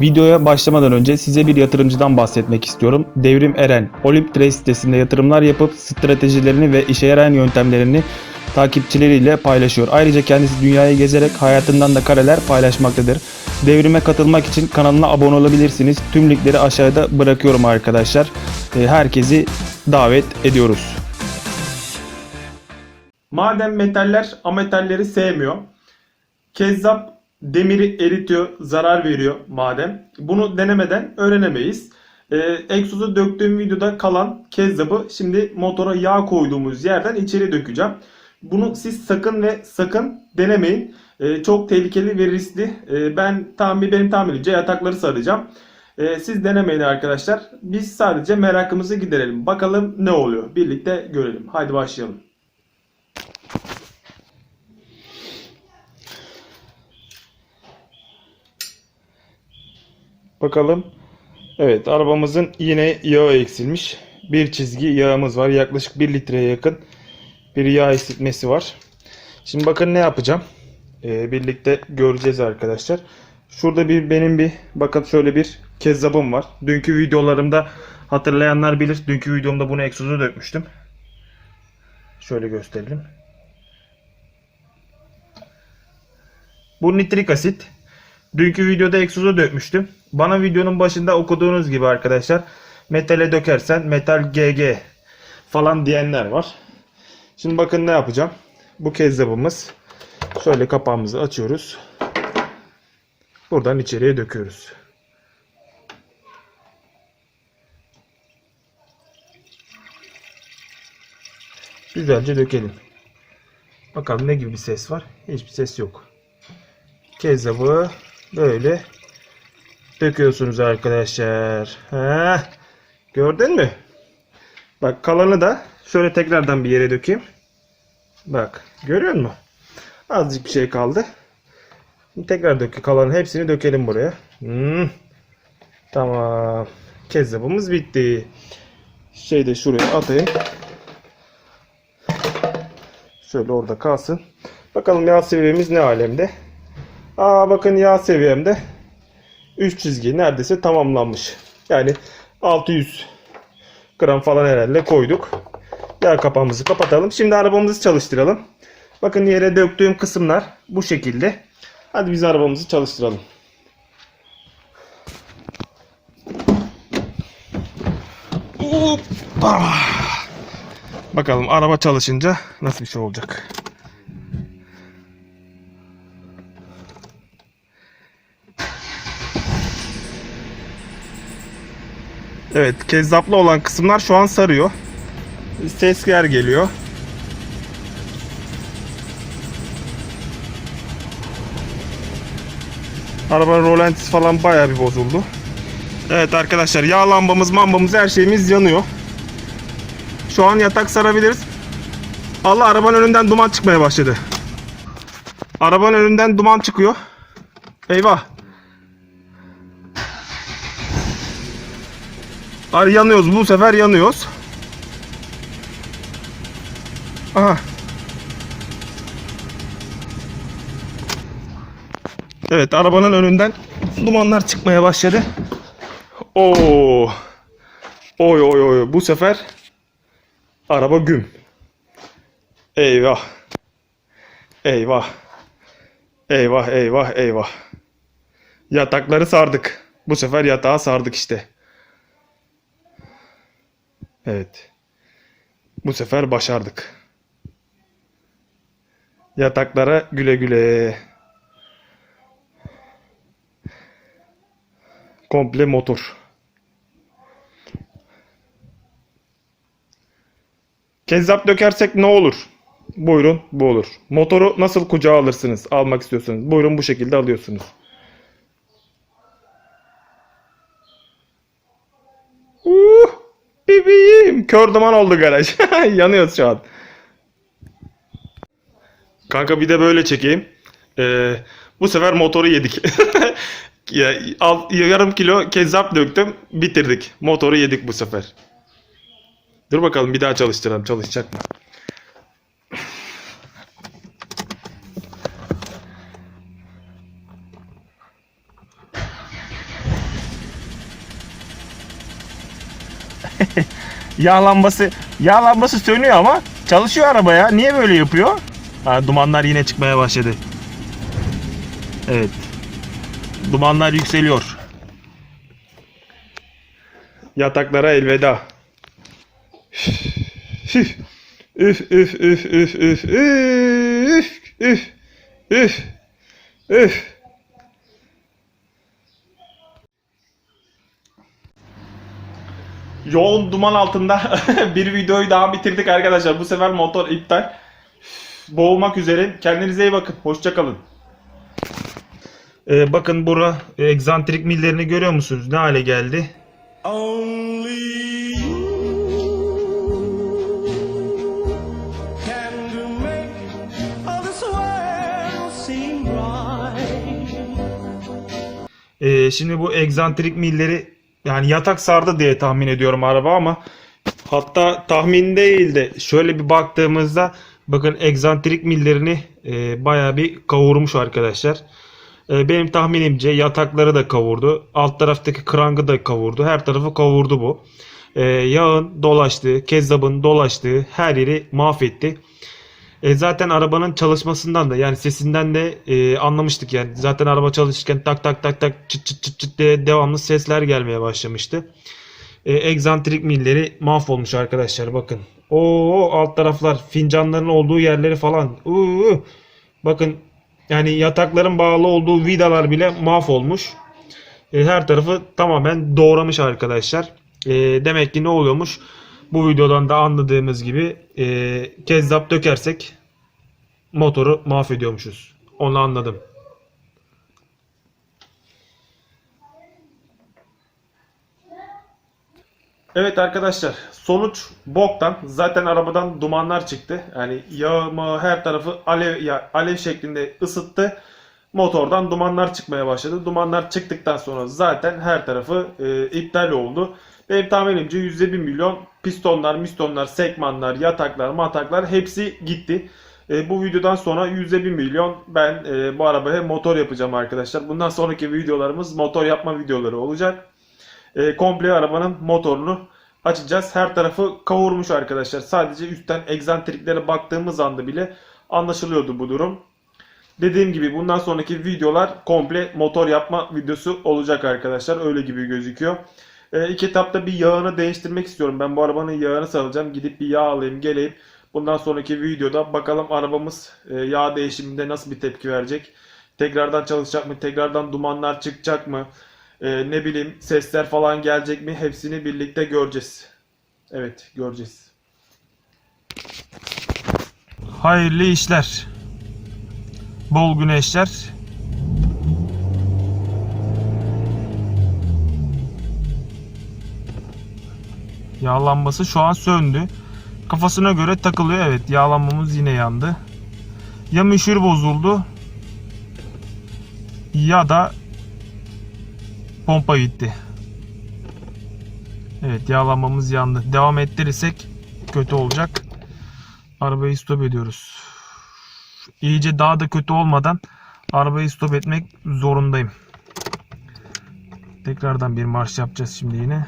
Videoya başlamadan önce size bir yatırımcıdan bahsetmek istiyorum. Devrim Eren, Olymp Trade sitesinde yatırımlar yapıp stratejilerini ve işe yarayan yöntemlerini takipçileriyle paylaşıyor. Ayrıca kendisi dünyayı gezerek hayatından da kareler paylaşmaktadır. Devrime katılmak için kanalına abone olabilirsiniz. Tüm linkleri aşağıda bırakıyorum arkadaşlar. Ee, Herkesi davet ediyoruz. Maden metaller ametalleri sevmiyor. Kezzap demiri eritiyor, zarar veriyor madem. Bunu denemeden öğrenemeyiz. Ee, egzozu döktüğüm videoda kalan kezzabı şimdi motora yağ koyduğumuz yerden içeri dökeceğim. Bunu siz sakın ve sakın denemeyin. Ee, çok tehlikeli ve riskli. Ee, ben tahmin benim tahminimce yatakları saracağım. Ee, siz denemeyin arkadaşlar. Biz sadece merakımızı giderelim. Bakalım ne oluyor. Birlikte görelim. Haydi başlayalım. Bakalım. Evet arabamızın yine yağı eksilmiş. Bir çizgi yağımız var. Yaklaşık 1 litreye yakın bir yağ eksiltmesi var. Şimdi bakın ne yapacağım. Ee, birlikte göreceğiz arkadaşlar. Şurada bir benim bir bakın şöyle bir kezzabım var. Dünkü videolarımda hatırlayanlar bilir. Dünkü videomda bunu egzoza dökmüştüm. Şöyle gösterelim. Bu nitrik asit. Dünkü videoda egzoza dökmüştüm. Bana videonun başında okuduğunuz gibi arkadaşlar metale dökersen metal GG falan diyenler var. Şimdi bakın ne yapacağım. Bu kezzabımız. Şöyle kapağımızı açıyoruz. Buradan içeriye döküyoruz. Güzelce dökelim. Bakalım ne gibi bir ses var. Hiçbir ses yok. Kezzabı böyle döküyorsunuz arkadaşlar. Ha, gördün mü? Bak kalanı da şöyle tekrardan bir yere dökeyim. Bak görüyor musun? Azıcık bir şey kaldı. Tekrar dök kalanın hepsini dökelim buraya. Hmm. Tamam. Kezzabımız bitti. Şey de şuraya atayım. Şöyle orada kalsın. Bakalım yağ seviyemiz ne alemde. Aa bakın yağ seviyemde 3 çizgi neredeyse tamamlanmış. Yani 600 gram falan herhalde koyduk. Yağ kapağımızı kapatalım. Şimdi arabamızı çalıştıralım. Bakın yere döktüğüm kısımlar bu şekilde. Hadi biz arabamızı çalıştıralım. Hoppa. Bakalım araba çalışınca nasıl bir şey olacak. Evet, kezzaplı olan kısımlar şu an sarıyor. Sesler geliyor. Arabanın rolantisi falan bayağı bir bozuldu. Evet arkadaşlar yağ lambamız mambamız her şeyimiz yanıyor. Şu an yatak sarabiliriz. Allah arabanın önünden duman çıkmaya başladı. Arabanın önünden duman çıkıyor. Eyvah. Ay yanıyoruz bu sefer yanıyoruz. Aha. Evet arabanın önünden dumanlar çıkmaya başladı. Oo. Oy oy oy bu sefer araba güm. Eyvah. Eyvah. Eyvah eyvah eyvah. Yatakları sardık. Bu sefer yatağı sardık işte. Evet. Bu sefer başardık. Yataklara güle güle. Komple motor. Kezzap dökersek ne olur? Buyurun bu olur. Motoru nasıl kucağa alırsınız? Almak istiyorsanız. Buyurun bu şekilde alıyorsunuz. Uh, bebeğim koyayım kör duman oldu garaj. Yanıyoruz şu an. Kanka bir de böyle çekeyim. Ee, bu sefer motoru yedik. ya, alt, yarım kilo kezzap döktüm. Bitirdik. Motoru yedik bu sefer. Dur bakalım bir daha çalıştıralım. Çalışacak mı? yağ lambası, yağ lambası sönüyor ama çalışıyor araba ya. Niye böyle yapıyor? Ha, dumanlar yine çıkmaya başladı. Evet. Dumanlar yükseliyor. Yataklara elveda. Üf üf üf üf üf üf üf üf üf Yoğun duman altında bir videoyu daha bitirdik arkadaşlar. Bu sefer motor iptal. Boğulmak üzere. Kendinize iyi bakın. Hoşçakalın. Ee, bakın bura e, egzantrik millerini görüyor musunuz? Ne hale geldi? Only. Ee, şimdi bu egzantrik milleri yani yatak sardı diye tahmin ediyorum araba ama hatta tahmin değil de şöyle bir baktığımızda bakın egzantrik millerini e, bayağı bir kavurmuş arkadaşlar. E, benim tahminimce yatakları da kavurdu. Alt taraftaki krangı da kavurdu. Her tarafı kavurdu bu. E, yağın dolaştığı, kezzabın dolaştığı her yeri mahvetti. E, zaten arabanın çalışmasından da yani sesinden de e, anlamıştık yani. Zaten araba çalışırken tak tak tak tak çıt çıt çıt çıt diye devamlı sesler gelmeye başlamıştı. E, egzantrik milleri mahvolmuş arkadaşlar bakın. Oo alt taraflar fincanların olduğu yerleri falan. Uuu. Bakın yani yatakların bağlı olduğu vidalar bile mahvolmuş. E, her tarafı tamamen doğramış arkadaşlar. E, demek ki ne oluyormuş? Bu videodan da anladığımız gibi e, kezzap dökersek motoru mahvediyormuşuz. Onu anladım. Evet arkadaşlar sonuç boktan. Zaten arabadan dumanlar çıktı. Yani yağımı her tarafı alev, ya, alev şeklinde ısıttı. Motordan dumanlar çıkmaya başladı. Dumanlar çıktıktan sonra zaten her tarafı e, iptal oldu. Benim tahminimce %1 milyon pistonlar, mistonlar, sekmanlar, yataklar, mataklar hepsi gitti. E, bu videodan sonra %1 milyon ben e, bu arabaya motor yapacağım arkadaşlar. Bundan sonraki videolarımız motor yapma videoları olacak. E, komple arabanın motorunu açacağız. Her tarafı kavurmuş arkadaşlar. Sadece üstten egzantriklere baktığımız anda bile anlaşılıyordu bu durum. Dediğim gibi bundan sonraki videolar komple motor yapma videosu olacak arkadaşlar. Öyle gibi gözüküyor. E, ilk etapta bir yağını değiştirmek istiyorum. Ben bu arabanın yağını salacağım. Gidip bir yağ alayım geleyim. Bundan sonraki videoda bakalım arabamız e, yağ değişiminde nasıl bir tepki verecek. Tekrardan çalışacak mı? Tekrardan dumanlar çıkacak mı? E, ne bileyim sesler falan gelecek mi? Hepsini birlikte göreceğiz. Evet göreceğiz. Hayırlı işler. Bol güneşler. Yağ lambası şu an söndü. Kafasına göre takılıyor. Evet yağlanmamız yine yandı. Ya müşür bozuldu ya da pompa gitti. Evet yağlanmamız yandı. Devam ettirirsek kötü olacak. Arabayı stop ediyoruz. İyice daha da kötü olmadan arabayı stop etmek zorundayım. Tekrardan bir marş yapacağız şimdi yine.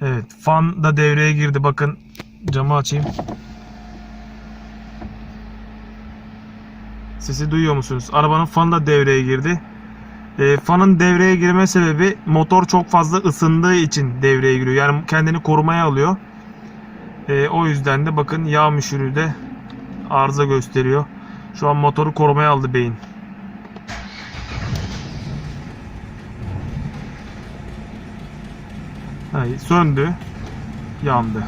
Evet fan da devreye girdi. Bakın camı açayım. Sesi duyuyor musunuz? Arabanın fanı da devreye girdi. E, fanın devreye girme sebebi motor çok fazla ısındığı için devreye giriyor. Yani kendini korumaya alıyor. E, o yüzden de bakın yağ müşürü de arıza gösteriyor. Şu an motoru korumaya aldı beyin. Hayır, söndü. Yandı.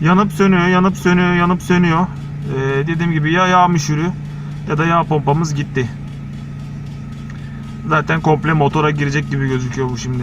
Yanıp sönüyor, yanıp sönüyor, yanıp sönüyor. Ee, dediğim gibi ya yağ müşürü ya da yağ pompamız gitti. Zaten komple motora girecek gibi gözüküyor bu şimdi.